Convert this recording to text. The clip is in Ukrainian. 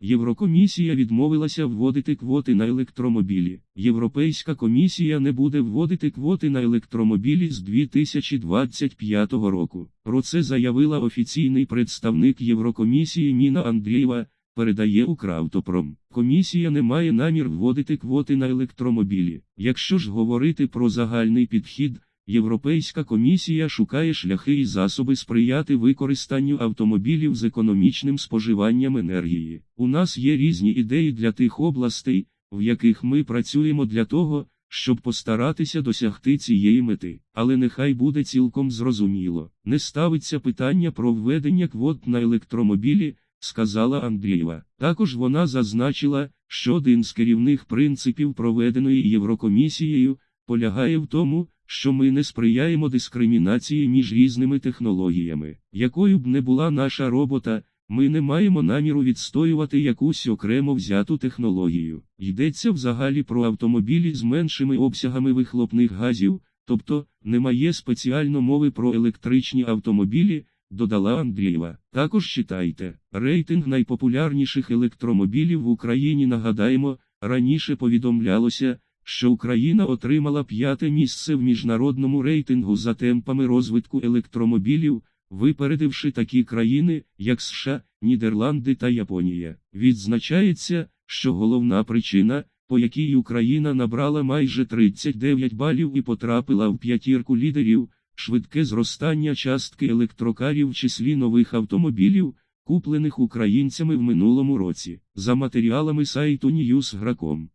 Єврокомісія відмовилася вводити квоти на електромобілі. Європейська комісія не буде вводити квоти на електромобілі з 2025 року. Про це заявила офіційний представник Єврокомісії Ніна Андрієва, передає Укравтопром. Комісія не має намір вводити квоти на електромобілі. Якщо ж говорити про загальний підхід, Європейська комісія шукає шляхи і засоби сприяти використанню автомобілів з економічним споживанням енергії. У нас є різні ідеї для тих областей, в яких ми працюємо для того, щоб постаратися досягти цієї мети. Але нехай буде цілком зрозуміло. Не ставиться питання про введення квот на електромобілі, сказала Андрієва. Також вона зазначила, що один з керівних принципів проведеної Єврокомісією полягає в тому, що ми не сприяємо дискримінації між різними технологіями. Якою б не була наша робота, ми не маємо наміру відстоювати якусь окремо взяту технологію. Йдеться взагалі про автомобілі з меншими обсягами вихлопних газів, тобто немає спеціально мови про електричні автомобілі, додала Андрієва. Також читайте, рейтинг найпопулярніших електромобілів в Україні нагадаємо, раніше повідомлялося, що Україна отримала п'яте місце в міжнародному рейтингу за темпами розвитку електромобілів, випередивши такі країни, як США, Нідерланди та Японія. Відзначається, що головна причина, по якій Україна набрала майже 39 балів і потрапила в п'ятірку лідерів, швидке зростання частки електрокарів в числі нових автомобілів, куплених українцями в минулому році, за матеріалами сайту Newsgrakом.